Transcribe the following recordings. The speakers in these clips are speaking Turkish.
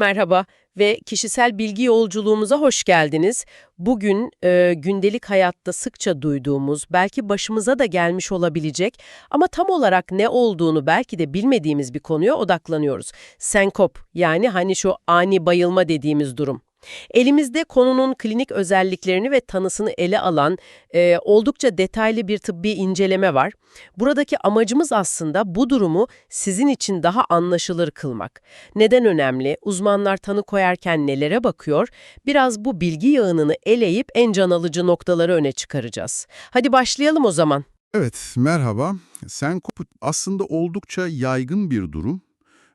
Merhaba ve kişisel bilgi yolculuğumuza hoş geldiniz. Bugün e, gündelik hayatta sıkça duyduğumuz, belki başımıza da gelmiş olabilecek ama tam olarak ne olduğunu belki de bilmediğimiz bir konuya odaklanıyoruz. Senkop yani hani şu ani bayılma dediğimiz durum. Elimizde konunun klinik özelliklerini ve tanısını ele alan e, oldukça detaylı bir tıbbi inceleme var. Buradaki amacımız aslında bu durumu sizin için daha anlaşılır kılmak. Neden önemli? Uzmanlar tanı koyarken nelere bakıyor? Biraz bu bilgi yağınını eleyip en can alıcı noktaları öne çıkaracağız. Hadi başlayalım o zaman. Evet, merhaba. Senkop aslında oldukça yaygın bir durum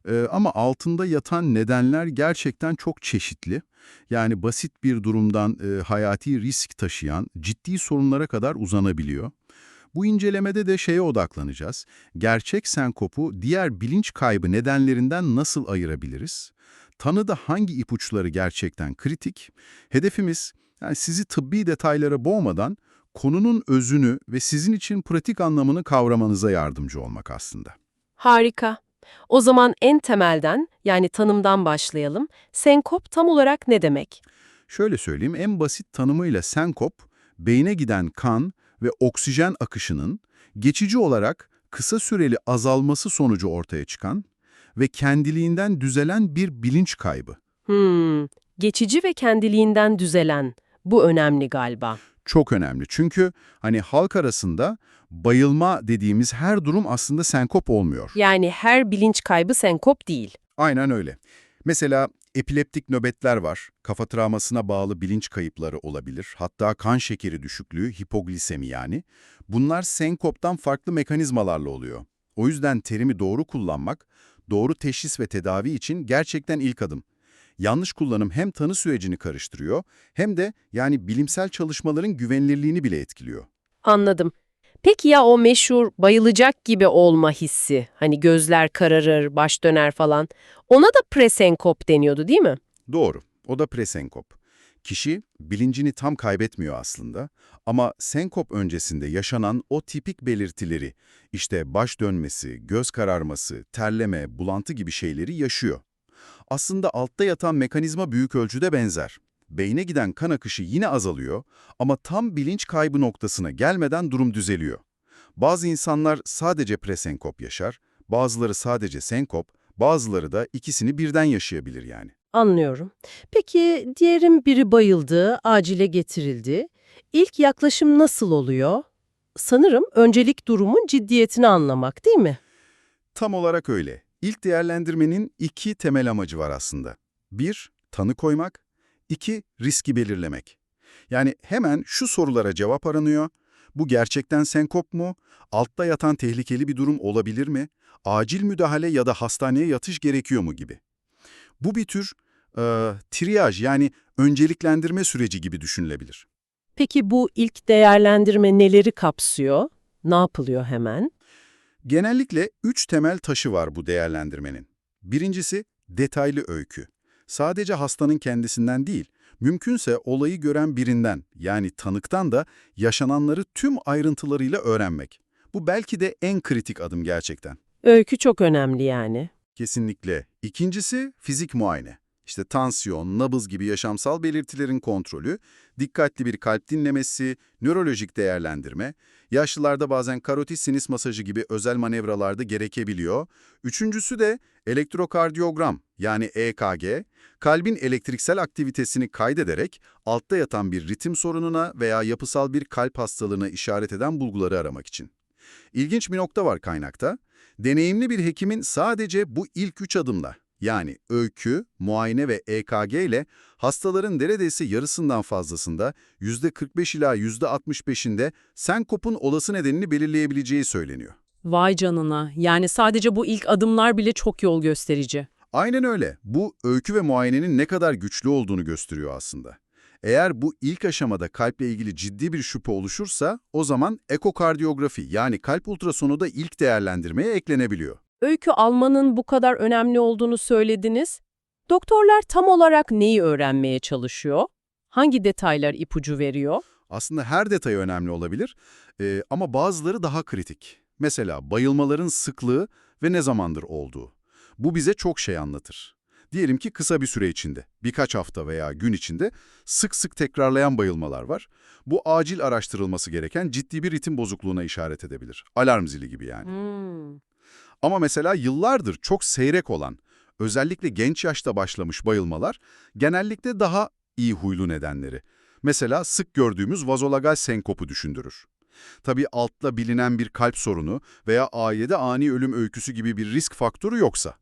Ee, ama altında yatan nedenler gerçekten çok çeşitli. Yani basit bir durumdan e, hayati risk taşıyan ciddi sorunlara kadar uzanabiliyor. Bu incelemede de şeye odaklanacağız. Gerçek senkopu diğer bilinç kaybı nedenlerinden nasıl ayırabiliriz? Tanıda hangi ipuçları gerçekten kritik? Hedefimiz yani sizi tıbbi detaylara boğmadan konunun özünü ve sizin için pratik anlamını kavramanıza yardımcı olmak aslında. Harika. O zaman en temelden yani tanımdan başlayalım. Senkop tam olarak ne demek? Şöyle söyleyeyim, en basit tanımıyla senkop, beyne giden kan ve oksijen akışının geçici olarak kısa süreli azalması sonucu ortaya çıkan ve kendiliğinden düzelen bir bilinç kaybı. Hmm, geçici ve kendiliğinden düzelen. Bu önemli galiba. Çok önemli çünkü hani halk arasında bayılma dediğimiz her durum aslında senkop olmuyor. Yani her bilinç kaybı senkop değil. Aynen öyle. Mesela epileptik nöbetler var, kafa travmasına bağlı bilinç kayıpları olabilir, hatta kan şekeri düşüklüğü, hipoglisemi yani. Bunlar senkoptan farklı mekanizmalarla oluyor. O yüzden terimi doğru kullanmak, doğru teşhis ve tedavi için gerçekten ilk adım. Yanlış kullanım hem tanı sürecini karıştırıyor, hem de yani bilimsel çalışmaların güvenilirliğini bile etkiliyor. Anladım. Peki ya o meşhur bayılacak gibi olma hissi, hani gözler kararır, baş döner falan, ona da presenkop deniyordu değil mi? Doğru, o da presenkop. Kişi bilincini tam kaybetmiyor aslında ama senkop öncesinde yaşanan o tipik belirtileri, işte baş dönmesi, göz kararması, terleme, bulantı gibi şeyleri yaşıyor. Aslında altta yatan mekanizma büyük ölçüde benzer. Beyne giden kan akışı yine azalıyor ama tam bilinç kaybı noktasına gelmeden durum düzeliyor. Bazı insanlar sadece presenkop yaşar, bazıları sadece senkop, bazıları da ikisini birden yaşayabilir yani. Anlıyorum. Peki diğerin biri bayıldı, acile getirildi. İlk yaklaşım nasıl oluyor? Sanırım öncelik durumun ciddiyetini anlamak değil mi? Tam olarak öyle. İlk değerlendirmenin iki temel amacı var aslında. Bir, tanı koymak. İki riski belirlemek. Yani hemen şu sorulara cevap aranıyor. Bu gerçekten senkop mu? Altta yatan tehlikeli bir durum olabilir mi? Acil müdahale ya da hastaneye yatış gerekiyor mu gibi. Bu bir tür e, triyaj yani önceliklendirme süreci gibi düşünülebilir. Peki bu ilk değerlendirme neleri kapsıyor? Ne yapılıyor hemen? Genellikle üç temel taşı var bu değerlendirmenin. Birincisi detaylı öykü. Sadece hastanın kendisinden değil, mümkünse olayı gören birinden yani tanıktan da yaşananları tüm ayrıntılarıyla öğrenmek. Bu belki de en kritik adım gerçekten. Öykü çok önemli yani. Kesinlikle. İkincisi fizik muayene. İşte tansiyon, nabız gibi yaşamsal belirtilerin kontrolü, dikkatli bir kalp dinlemesi, nörolojik değerlendirme, yaşlılarda bazen karotis sinüs masajı gibi özel manevralarda gerekebiliyor. Üçüncüsü de elektrokardiyogram yani EKG, kalbin elektriksel aktivitesini kaydederek altta yatan bir ritim sorununa veya yapısal bir kalp hastalığına işaret eden bulguları aramak için. İlginç bir nokta var kaynakta. Deneyimli bir hekimin sadece bu ilk üç adımla yani öykü, muayene ve EKG ile hastaların neredeyse yarısından fazlasında %45 ila %65'inde senkopun olası nedenini belirleyebileceği söyleniyor. Vay canına. Yani sadece bu ilk adımlar bile çok yol gösterici. Aynen öyle. Bu öykü ve muayenenin ne kadar güçlü olduğunu gösteriyor aslında. Eğer bu ilk aşamada kalple ilgili ciddi bir şüphe oluşursa o zaman ekokardiyografi yani kalp ultrasonu da ilk değerlendirmeye eklenebiliyor. Öykü almanın bu kadar önemli olduğunu söylediniz. Doktorlar tam olarak neyi öğrenmeye çalışıyor? Hangi detaylar ipucu veriyor? Aslında her detay önemli olabilir e, ama bazıları daha kritik. Mesela bayılmaların sıklığı ve ne zamandır olduğu. Bu bize çok şey anlatır. Diyelim ki kısa bir süre içinde, birkaç hafta veya gün içinde sık sık tekrarlayan bayılmalar var. Bu acil araştırılması gereken ciddi bir ritim bozukluğuna işaret edebilir. Alarm zili gibi yani. Hmm. Ama mesela yıllardır çok seyrek olan, özellikle genç yaşta başlamış bayılmalar genellikle daha iyi huylu nedenleri. Mesela sık gördüğümüz vazolagal senkopu düşündürür. Tabii altta bilinen bir kalp sorunu veya A7 ani ölüm öyküsü gibi bir risk faktörü yoksa.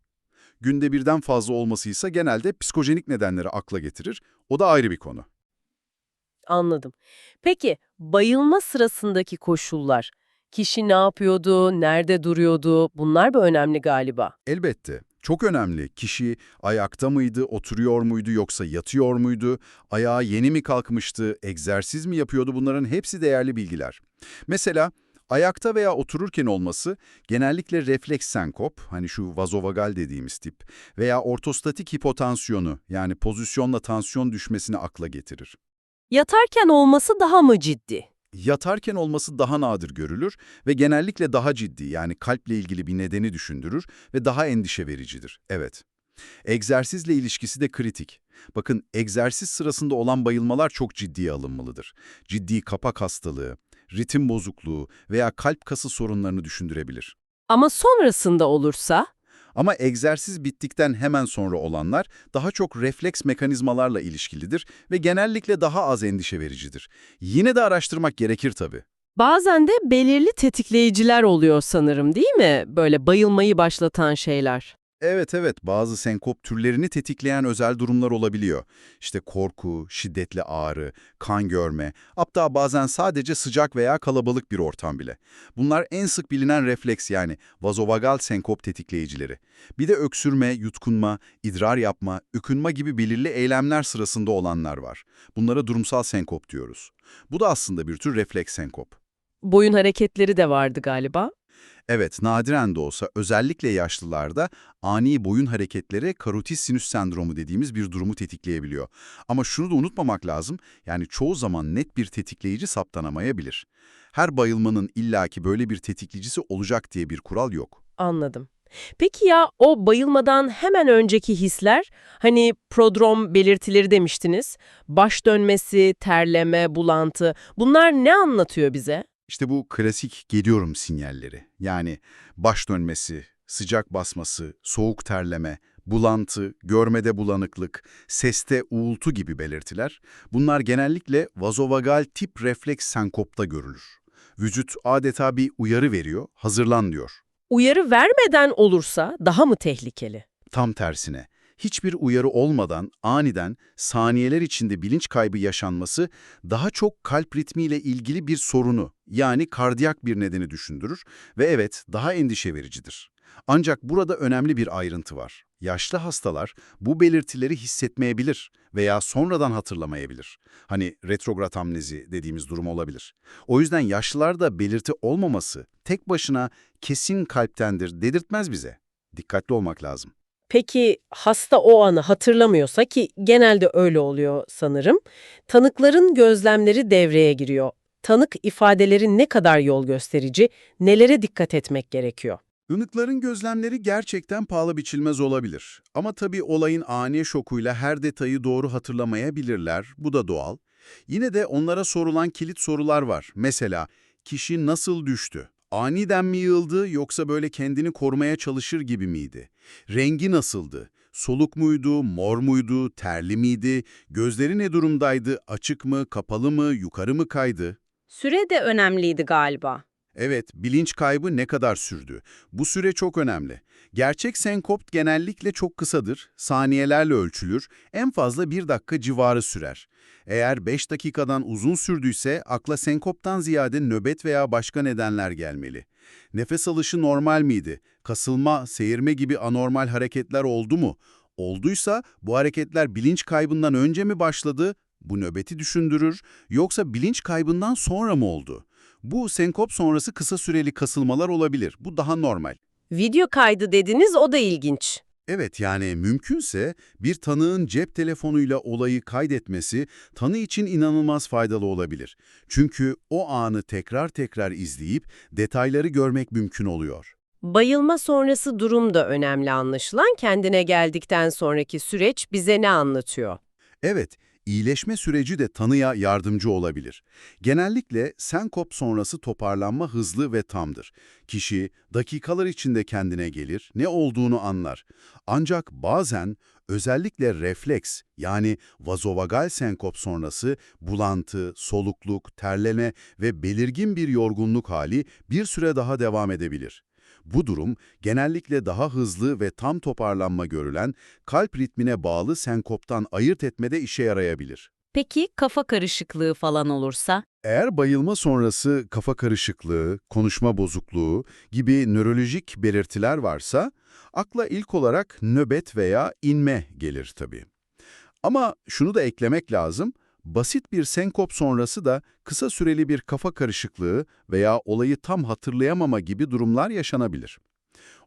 Günde birden fazla olmasıysa genelde psikojenik nedenleri akla getirir. O da ayrı bir konu. Anladım. Peki bayılma sırasındaki koşullar, kişi ne yapıyordu, nerede duruyordu bunlar da önemli galiba. Elbette. Çok önemli. Kişi ayakta mıydı, oturuyor muydu yoksa yatıyor muydu, ayağa yeni mi kalkmıştı, egzersiz mi yapıyordu bunların hepsi değerli bilgiler. Mesela ayakta veya otururken olması genellikle refleks senkop, hani şu vazovagal dediğimiz tip veya ortostatik hipotansiyonu yani pozisyonla tansiyon düşmesini akla getirir. Yatarken olması daha mı ciddi? Yatarken olması daha nadir görülür ve genellikle daha ciddi yani kalple ilgili bir nedeni düşündürür ve daha endişe vericidir. Evet. Egzersizle ilişkisi de kritik. Bakın egzersiz sırasında olan bayılmalar çok ciddiye alınmalıdır. Ciddi kapak hastalığı, ritim bozukluğu veya kalp kası sorunlarını düşündürebilir. Ama sonrasında olursa? Ama egzersiz bittikten hemen sonra olanlar daha çok refleks mekanizmalarla ilişkilidir ve genellikle daha az endişe vericidir. Yine de araştırmak gerekir tabii. Bazen de belirli tetikleyiciler oluyor sanırım değil mi? Böyle bayılmayı başlatan şeyler. Evet evet bazı senkop türlerini tetikleyen özel durumlar olabiliyor. İşte korku, şiddetli ağrı, kan görme, hatta bazen sadece sıcak veya kalabalık bir ortam bile. Bunlar en sık bilinen refleks yani vazovagal senkop tetikleyicileri. Bir de öksürme, yutkunma, idrar yapma, ükünma gibi belirli eylemler sırasında olanlar var. Bunlara durumsal senkop diyoruz. Bu da aslında bir tür refleks senkop. Boyun hareketleri de vardı galiba. Evet, nadiren de olsa özellikle yaşlılarda ani boyun hareketleri karotis sinüs sendromu dediğimiz bir durumu tetikleyebiliyor. Ama şunu da unutmamak lazım, yani çoğu zaman net bir tetikleyici saptanamayabilir. Her bayılmanın illaki böyle bir tetikleyicisi olacak diye bir kural yok. Anladım. Peki ya o bayılmadan hemen önceki hisler, hani prodrom belirtileri demiştiniz, baş dönmesi, terleme, bulantı, bunlar ne anlatıyor bize? İşte bu klasik geliyorum sinyalleri. Yani baş dönmesi, sıcak basması, soğuk terleme, bulantı, görmede bulanıklık, seste uğultu gibi belirtiler. Bunlar genellikle vazovagal tip refleks senkopta görülür. Vücut adeta bir uyarı veriyor, hazırlan diyor. Uyarı vermeden olursa daha mı tehlikeli? Tam tersine, hiçbir uyarı olmadan aniden saniyeler içinde bilinç kaybı yaşanması daha çok kalp ritmiyle ilgili bir sorunu yani kardiyak bir nedeni düşündürür ve evet daha endişe vericidir. Ancak burada önemli bir ayrıntı var. Yaşlı hastalar bu belirtileri hissetmeyebilir veya sonradan hatırlamayabilir. Hani retrograd amnezi dediğimiz durum olabilir. O yüzden yaşlılarda belirti olmaması tek başına kesin kalptendir dedirtmez bize. Dikkatli olmak lazım. Peki hasta o anı hatırlamıyorsa ki genelde öyle oluyor sanırım, tanıkların gözlemleri devreye giriyor. Tanık ifadeleri ne kadar yol gösterici, nelere dikkat etmek gerekiyor? Ünlüklerin gözlemleri gerçekten pahalı biçilmez olabilir. Ama tabii olayın ani şokuyla her detayı doğru hatırlamayabilirler, bu da doğal. Yine de onlara sorulan kilit sorular var. Mesela, kişi nasıl düştü? Aniden mi yığıldı yoksa böyle kendini korumaya çalışır gibi miydi? Rengi nasıldı? Soluk muydu, mor muydu, terli miydi? Gözleri ne durumdaydı? Açık mı, kapalı mı, yukarı mı kaydı? Süre de önemliydi galiba. Evet, bilinç kaybı ne kadar sürdü? Bu süre çok önemli. Gerçek senkop genellikle çok kısadır, saniyelerle ölçülür, en fazla bir dakika civarı sürer. Eğer 5 dakikadan uzun sürdüyse akla senkoptan ziyade nöbet veya başka nedenler gelmeli. Nefes alışı normal miydi? Kasılma, seyirme gibi anormal hareketler oldu mu? Olduysa bu hareketler bilinç kaybından önce mi başladı? Bu nöbeti düşündürür, yoksa bilinç kaybından sonra mı oldu? Bu senkop sonrası kısa süreli kasılmalar olabilir. Bu daha normal. Video kaydı dediniz o da ilginç. Evet yani mümkünse bir tanığın cep telefonuyla olayı kaydetmesi tanı için inanılmaz faydalı olabilir. Çünkü o anı tekrar tekrar izleyip detayları görmek mümkün oluyor. Bayılma sonrası durum da önemli anlaşılan. Kendine geldikten sonraki süreç bize ne anlatıyor? Evet, iyileşme süreci de tanıya yardımcı olabilir. Genellikle senkop sonrası toparlanma hızlı ve tamdır. Kişi dakikalar içinde kendine gelir, ne olduğunu anlar. Ancak bazen özellikle refleks yani vazovagal senkop sonrası bulantı, solukluk, terleme ve belirgin bir yorgunluk hali bir süre daha devam edebilir. Bu durum genellikle daha hızlı ve tam toparlanma görülen kalp ritmine bağlı senkoptan ayırt etmede işe yarayabilir. Peki kafa karışıklığı falan olursa? Eğer bayılma sonrası kafa karışıklığı, konuşma bozukluğu gibi nörolojik belirtiler varsa, akla ilk olarak nöbet veya inme gelir tabii. Ama şunu da eklemek lazım, basit bir senkop sonrası da kısa süreli bir kafa karışıklığı veya olayı tam hatırlayamama gibi durumlar yaşanabilir.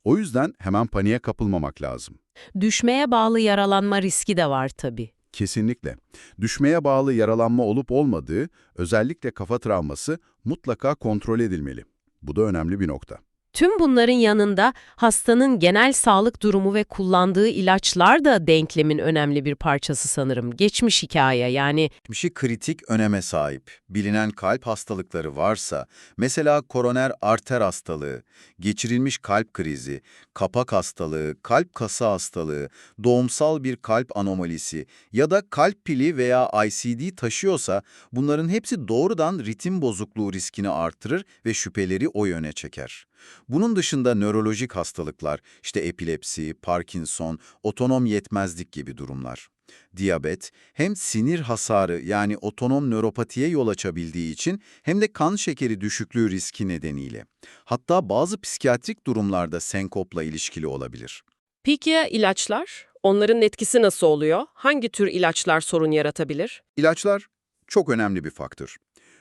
O yüzden hemen paniğe kapılmamak lazım. Düşmeye bağlı yaralanma riski de var tabii. Kesinlikle. Düşmeye bağlı yaralanma olup olmadığı, özellikle kafa travması mutlaka kontrol edilmeli. Bu da önemli bir nokta. Tüm bunların yanında hastanın genel sağlık durumu ve kullandığı ilaçlar da denklemin önemli bir parçası sanırım. Geçmiş hikaye yani geçmişi kritik öneme sahip. Bilinen kalp hastalıkları varsa, mesela koroner arter hastalığı, geçirilmiş kalp krizi, kapak hastalığı, kalp kası hastalığı, doğumsal bir kalp anomalisi ya da kalp pili veya ICD taşıyorsa bunların hepsi doğrudan ritim bozukluğu riskini artırır ve şüpheleri o yöne çeker. Bunun dışında nörolojik hastalıklar, işte epilepsi, Parkinson, otonom yetmezlik gibi durumlar. Diyabet hem sinir hasarı yani otonom nöropatiye yol açabildiği için hem de kan şekeri düşüklüğü riski nedeniyle. Hatta bazı psikiyatrik durumlarda senkopla ilişkili olabilir. Peki ya ilaçlar? Onların etkisi nasıl oluyor? Hangi tür ilaçlar sorun yaratabilir? İlaçlar çok önemli bir faktör.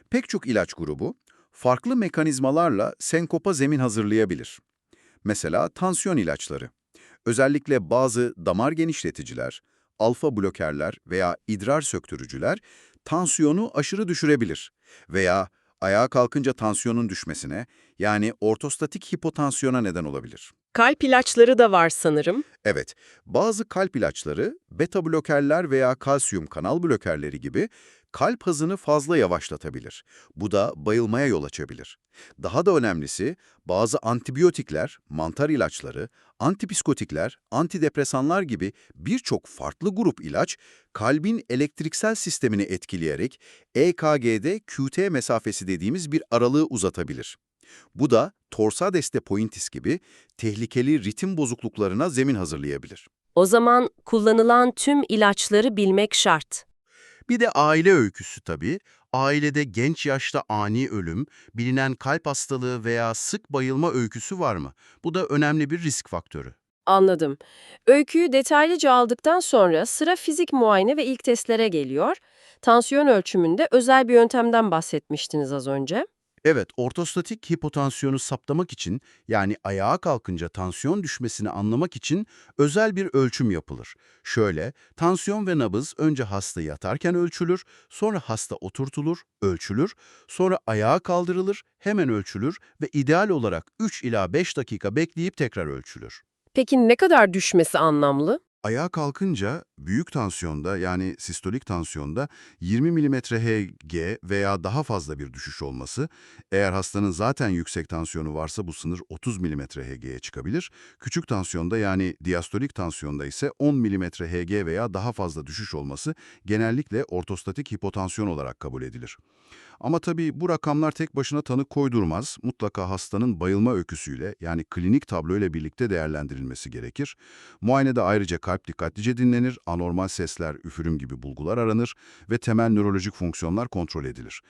Pek çok ilaç grubu farklı mekanizmalarla senkopa zemin hazırlayabilir. Mesela tansiyon ilaçları. Özellikle bazı damar genişleticiler, alfa blokerler veya idrar söktürücüler tansiyonu aşırı düşürebilir veya ayağa kalkınca tansiyonun düşmesine yani ortostatik hipotansiyona neden olabilir. Kalp ilaçları da var sanırım. Evet, bazı kalp ilaçları, beta blokerler veya kalsiyum kanal blokerleri gibi kalp hızını fazla yavaşlatabilir. Bu da bayılmaya yol açabilir. Daha da önemlisi, bazı antibiyotikler, mantar ilaçları, antipsikotikler, antidepresanlar gibi birçok farklı grup ilaç, kalbin elektriksel sistemini etkileyerek EKG'de QT mesafesi dediğimiz bir aralığı uzatabilir. Bu da torsades de pointis gibi tehlikeli ritim bozukluklarına zemin hazırlayabilir. o zaman kullanılan tüm ilaçları bilmek şart. Bir de aile öyküsü tabii. Ailede genç yaşta ani ölüm, bilinen kalp hastalığı veya sık bayılma öyküsü var mı? Bu da önemli bir risk faktörü. Anladım. Öyküyü detaylıca aldıktan sonra sıra fizik muayene ve ilk testlere geliyor. Tansiyon ölçümünde özel bir yöntemden bahsetmiştiniz az önce. Evet, ortostatik hipotansiyonu saptamak için yani ayağa kalkınca tansiyon düşmesini anlamak için özel bir ölçüm yapılır. Şöyle, tansiyon ve nabız önce hasta yatarken ölçülür, sonra hasta oturtulur, ölçülür, sonra ayağa kaldırılır, hemen ölçülür ve ideal olarak 3 ila 5 dakika bekleyip tekrar ölçülür. Peki ne kadar düşmesi anlamlı? Ayağa kalkınca büyük tansiyonda yani sistolik tansiyonda 20 mm Hg veya daha fazla bir düşüş olması, eğer hastanın zaten yüksek tansiyonu varsa bu sınır 30 mm Hg'ye çıkabilir. Küçük tansiyonda yani diastolik tansiyonda ise 10 mm Hg veya daha fazla düşüş olması genellikle ortostatik hipotansiyon olarak kabul edilir. Ama tabii bu rakamlar tek başına tanı koydurmaz. Mutlaka hastanın bayılma öyküsüyle yani klinik tabloyla birlikte değerlendirilmesi gerekir. Muayenede ayrıca kalp dikkatlice dinlenir, anormal sesler, üfürüm gibi bulgular aranır ve temel nörolojik fonksiyonlar kontrol edilir.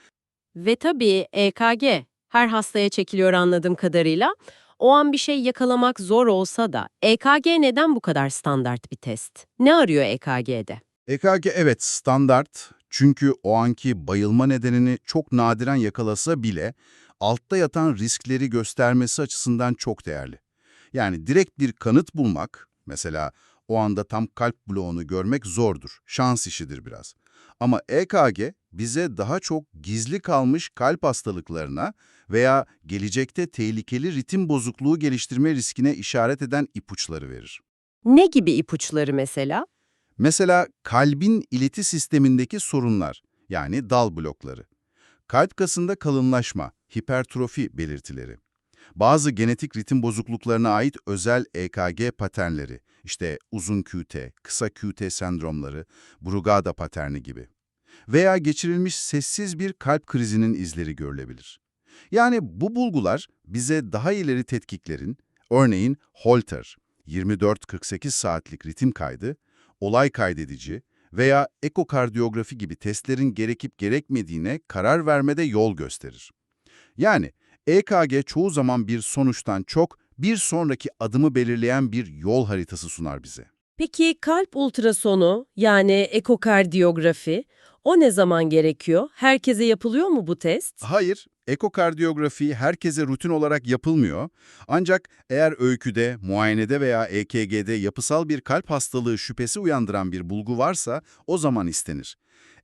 Ve tabii EKG. Her hastaya çekiliyor anladığım kadarıyla. O an bir şey yakalamak zor olsa da EKG neden bu kadar standart bir test? Ne arıyor EKG'de? EKG evet standart çünkü o anki bayılma nedenini çok nadiren yakalasa bile altta yatan riskleri göstermesi açısından çok değerli. Yani direkt bir kanıt bulmak, mesela o anda tam kalp bloğunu görmek zordur, şans işidir biraz. Ama EKG bize daha çok gizli kalmış kalp hastalıklarına veya gelecekte tehlikeli ritim bozukluğu geliştirme riskine işaret eden ipuçları verir. Ne gibi ipuçları mesela? Mesela kalbin ileti sistemindeki sorunlar, yani dal blokları. Kalp kasında kalınlaşma, hipertrofi belirtileri. Bazı genetik ritim bozukluklarına ait özel EKG paternleri, işte uzun QT, kısa QT sendromları, Brugada paterni gibi. Veya geçirilmiş sessiz bir kalp krizinin izleri görülebilir. Yani bu bulgular bize daha ileri tetkiklerin, örneğin Holter, 24-48 saatlik ritim kaydı, olay kaydedici veya ekokardiyografi gibi testlerin gerekip gerekmediğine karar vermede yol gösterir. Yani EKG çoğu zaman bir sonuçtan çok bir sonraki adımı belirleyen bir yol haritası sunar bize. Peki kalp ultrasonu yani ekokardiyografi o ne zaman gerekiyor? Herkese yapılıyor mu bu test? Hayır, ekokardiyografi herkese rutin olarak yapılmıyor. Ancak eğer öyküde, muayenede veya EKG'de yapısal bir kalp hastalığı şüphesi uyandıran bir bulgu varsa o zaman istenir.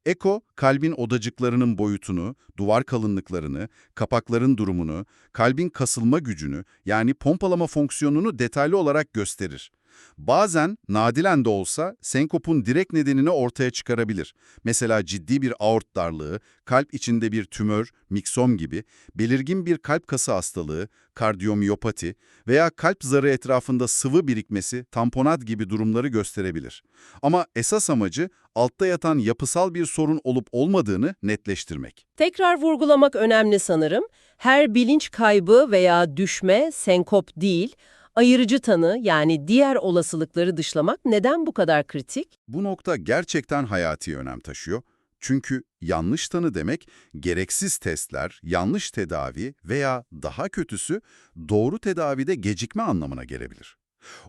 Eko, kalbin odacıklarının boyutunu, duvar kalınlıklarını, kapakların durumunu, kalbin kasılma gücünü yani pompalama fonksiyonunu detaylı olarak gösterir. Bazen, nadiren de olsa, senkopun direkt nedenini ortaya çıkarabilir. Mesela ciddi bir aort darlığı, kalp içinde bir tümör, miksom gibi, belirgin bir kalp kası hastalığı, kardiyomiyopati veya kalp zarı etrafında sıvı birikmesi, tamponat gibi durumları gösterebilir. Ama esas amacı, altta yatan yapısal bir sorun olup olmadığını netleştirmek. Tekrar vurgulamak önemli sanırım. Her bilinç kaybı veya düşme senkop değil, ayırıcı tanı yani diğer olasılıkları dışlamak neden bu kadar kritik? Bu nokta gerçekten hayati önem taşıyor. Çünkü yanlış tanı demek, gereksiz testler, yanlış tedavi veya daha kötüsü doğru tedavide gecikme anlamına gelebilir.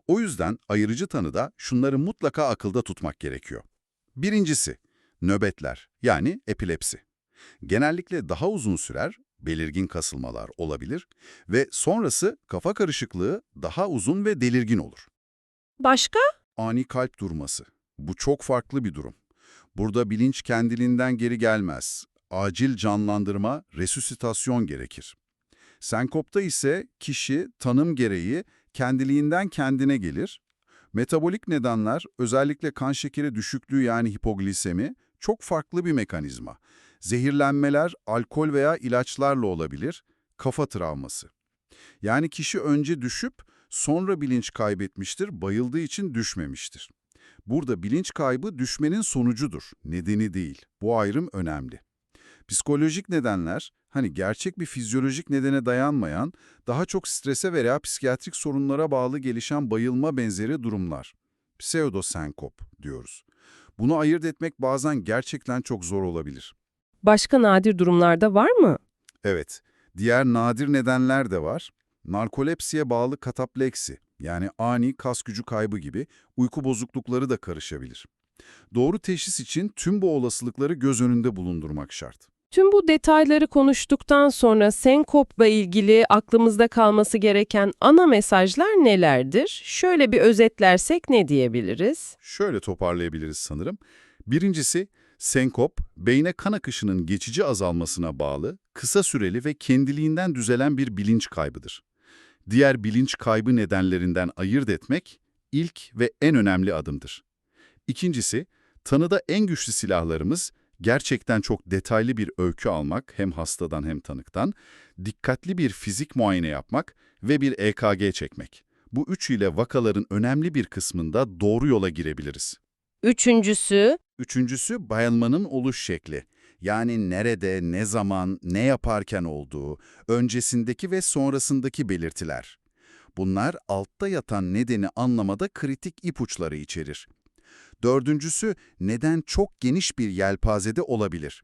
O yüzden ayırıcı tanıda şunları mutlaka akılda tutmak gerekiyor. Birincisi, nöbetler yani epilepsi. Genellikle daha uzun sürer, belirgin kasılmalar olabilir ve sonrası kafa karışıklığı daha uzun ve delirgin olur. Başka? Ani kalp durması. Bu çok farklı bir durum. Burada bilinç kendiliğinden geri gelmez. Acil canlandırma, resüsitasyon gerekir. Senkopta ise kişi tanım gereği kendiliğinden kendine gelir. Metabolik nedenler, özellikle kan şekeri düşüklüğü yani hipoglisemi, çok farklı bir mekanizma. Zehirlenmeler, alkol veya ilaçlarla olabilir, kafa travması. Yani kişi önce düşüp sonra bilinç kaybetmiştir, bayıldığı için düşmemiştir. Burada bilinç kaybı düşmenin sonucudur, nedeni değil. Bu ayrım önemli. Psikolojik nedenler, hani gerçek bir fizyolojik nedene dayanmayan, daha çok strese veya psikiyatrik sorunlara bağlı gelişen bayılma benzeri durumlar. Pseudosenkop diyoruz. Bunu ayırt etmek bazen gerçekten çok zor olabilir. Başka nadir durumlarda var mı? Evet, diğer nadir nedenler de var. Narkolepsiye bağlı katapleksi, yani ani kas gücü kaybı gibi uyku bozuklukları da karışabilir. Doğru teşhis için tüm bu olasılıkları göz önünde bulundurmak şart. Tüm bu detayları konuştuktan sonra senkopla ilgili aklımızda kalması gereken ana mesajlar nelerdir? Şöyle bir özetlersek ne diyebiliriz? Şöyle toparlayabiliriz sanırım. Birincisi, senkop, beyne kan akışının geçici azalmasına bağlı, kısa süreli ve kendiliğinden düzelen bir bilinç kaybıdır. Diğer bilinç kaybı nedenlerinden ayırt etmek, ilk ve en önemli adımdır. İkincisi, tanıda en güçlü silahlarımız, gerçekten çok detaylı bir öykü almak hem hastadan hem tanıktan, dikkatli bir fizik muayene yapmak ve bir EKG çekmek. Bu üç ile vakaların önemli bir kısmında doğru yola girebiliriz. Üçüncüsü, Üçüncüsü bayılmanın oluş şekli. Yani nerede, ne zaman, ne yaparken olduğu, öncesindeki ve sonrasındaki belirtiler. Bunlar altta yatan nedeni anlamada kritik ipuçları içerir. Dördüncüsü neden çok geniş bir yelpazede olabilir.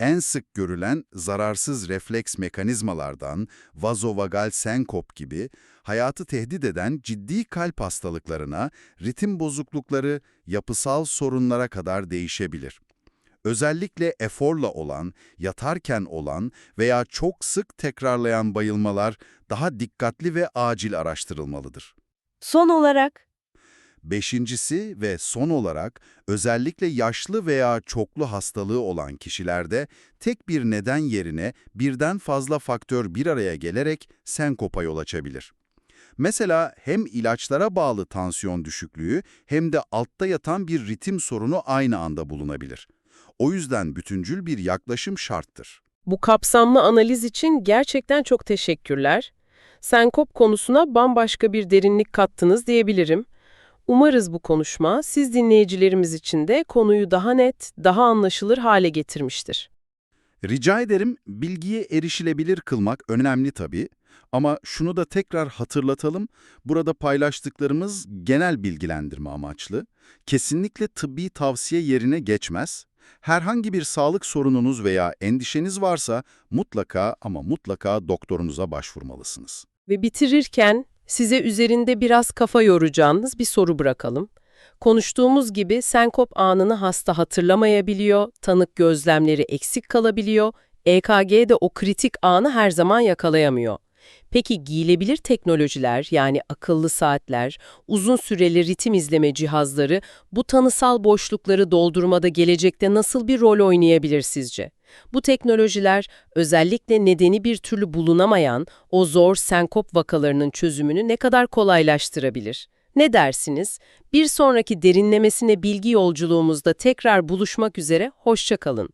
En sık görülen zararsız refleks mekanizmalardan vazovagal senkop gibi hayatı tehdit eden ciddi kalp hastalıklarına, ritim bozuklukları, yapısal sorunlara kadar değişebilir. Özellikle eforla olan, yatarken olan veya çok sık tekrarlayan bayılmalar daha dikkatli ve acil araştırılmalıdır. son olarak Beşincisi ve son olarak özellikle yaşlı veya çoklu hastalığı olan kişilerde tek bir neden yerine birden fazla faktör bir araya gelerek senkopa yol açabilir. Mesela hem ilaçlara bağlı tansiyon düşüklüğü hem de altta yatan bir ritim sorunu aynı anda bulunabilir. O yüzden bütüncül bir yaklaşım şarttır. Bu kapsamlı analiz için gerçekten çok teşekkürler. Senkop konusuna bambaşka bir derinlik kattınız diyebilirim. Umarız bu konuşma siz dinleyicilerimiz için de konuyu daha net, daha anlaşılır hale getirmiştir. Rica ederim bilgiye erişilebilir kılmak önemli tabii. Ama şunu da tekrar hatırlatalım, burada paylaştıklarımız genel bilgilendirme amaçlı. Kesinlikle tıbbi tavsiye yerine geçmez. Herhangi bir sağlık sorununuz veya endişeniz varsa mutlaka ama mutlaka doktorunuza başvurmalısınız. Ve bitirirken size üzerinde biraz kafa yoracağınız bir soru bırakalım. Konuştuğumuz gibi senkop anını hasta hatırlamayabiliyor, tanık gözlemleri eksik kalabiliyor, EKG de o kritik anı her zaman yakalayamıyor. Peki giyilebilir teknolojiler yani akıllı saatler, uzun süreli ritim izleme cihazları bu tanısal boşlukları doldurmada gelecekte nasıl bir rol oynayabilir sizce? Bu teknolojiler özellikle nedeni bir türlü bulunamayan o zor senkop vakalarının çözümünü ne kadar kolaylaştırabilir? Ne dersiniz? Bir sonraki derinlemesine bilgi yolculuğumuzda tekrar buluşmak üzere, hoşça kalın.